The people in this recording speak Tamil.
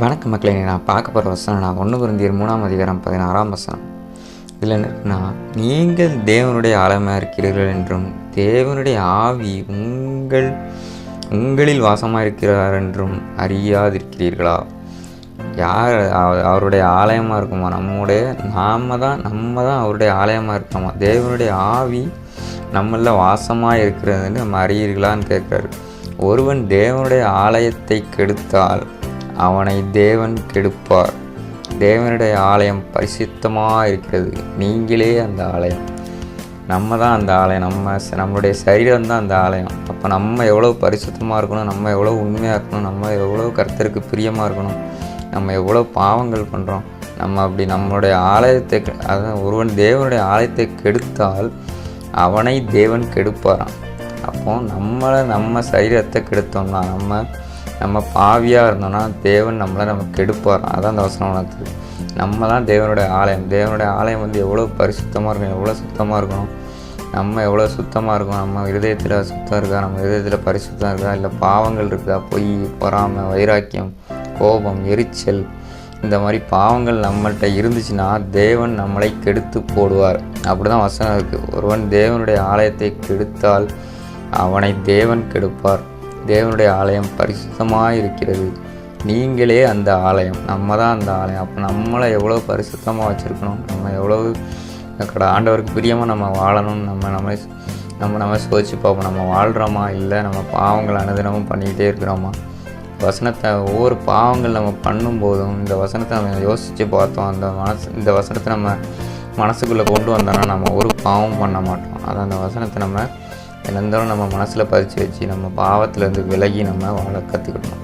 வணக்க மக்களே நான் பார்க்க போகிற வசனம் நான் ஒன்று குருந்தியர் மூணாம் அதிகாரம் பதினாறாம் வசனம். இதில் என்ன நீங்கள் தேவனுடைய ஆழமாக இருக்கிறீர்கள் என்றும் தேவனுடைய ஆவி உங்கள் உங்களில் வாசமாக இருக்கிறார் என்றும் அறியாதிருக்கிறீர்களா? யார் அவருடைய ஆலயமாக இருக்குமா? நம்முடைய நாம தான் நம்ம தான் அவருடைய ஆலயமாக இருக்கோமா தேவனுடைய ஆவி நம்மள வாசமாக இருக்கிறதுன்னு நம்ம அறியீர்களான்னு கேட்குறாரு. ஒருவன் தேவனுடைய ஆலயத்தை கெடுத்தால் அவனை தேவன் கெடுப்பார். தேவனுடைய ஆலயம் பரிசுத்தமாக இருக்கிறது நீங்களே அந்த ஆலயம். நம்ம தான் அந்த ஆலயம். நம்ம நம்மளுடைய சரீரம் தான் அந்த ஆலயம். அப்போ நம்ம எவ்வளோ பரிசுத்தமாக இருக்கணும்? நம்ம எவ்வளோ உண்மையாக இருக்கணும்? நம்ம எவ்வளோ கருத்தருக்கு பிரியமாக இருக்கணும்? நம்ம எவ்வளோ பாவங்கள் பண்ணுறோம் நம்ம அப்படி நம்மளுடைய ஆலயத்தை அதான் ஒருவன் தேவனுடைய ஆலயத்தை கெடுத்தால் அவனை தேவன் கெடுப்பாராம். அப்போ நம்மளை நம்ம சரீரத்தை கெடுத்தோம்னா நம்ம நம்ம பாவியாக இருந்தோம்னா தேவன் நம்மளை நம்ம கெடுப்பார். அதான் அந்த வசனம் உணர்த்துது. நம்ம தான் தேவனுடைய ஆலயம். தேவனுடைய ஆலயம் வந்து எவ்வளோ பரிசுத்தமாக இருக்கணும் எவ்வளோ சுத்தமாக இருக்கணும்? நம்ம எவ்வளோ சுத்தமாக இருக்கும் நம்ம இருதயத்தில் சுத்தம் இருக்கா? நம்ம இருதயத்தில் பரிசுத்தம் இருக்கா? இல்லை பாவங்கள் இருக்குதா பொய் பொறாமை வைராக்கியம் கோபம் எரிச்சல் இந்த மாதிரி பாவங்கள் நம்மள்கிட்ட இருந்துச்சுன்னா தேவன் நம்மளை கெடுத்து போடுவார். அப்படி தான் வசனம் இருக்குது ஒருவன் தேவனுடைய ஆலயத்தை கெடுத்தால் அவனை தேவன் கெடுப்பார். தேவனுடைய ஆலயம் பரிசுத்தமாக இருக்கிறது நீங்களே அந்த ஆலயம் நம்ம தான் அந்த ஆலயம். அப்போ நம்மளை எவ்வளோ பரிசுத்தமாக வச்சுருக்கணும்? நம்ம எவ்வளோ கட ஆண்டவருக்கு பிரியமாக நம்ம வாழணும்? நம்ம நம்ம நம்ம நம்ம சோதிச்சு பார்ப்போம். நம்ம வாழ்கிறோமா இல்லை நம்ம பாவங்கள் அனுதினமும் பண்ணிக்கிட்டே இருக்கிறோமா? வசனத்தை ஒவ்வொரு பாவங்கள் நம்ம பண்ணும்போதும் இந்த வசனத்தை நம்ம யோசித்து பார்த்தோம். அந்த மனசு இந்த வசனத்தை நம்ம மனசுக்குள்ளே கொண்டு வந்தோம்னா நம்ம ஒரு பாவம் பண்ண மாட்டோம். அது அந்த வசனத்தை நம்ம தினந்தோறும் நம்ம மனசில் பதிச்சு வச்சு நம்ம பாவத்திலேருந்து விலகி நம்ம வாழ கற்றுக்கிட்டோம்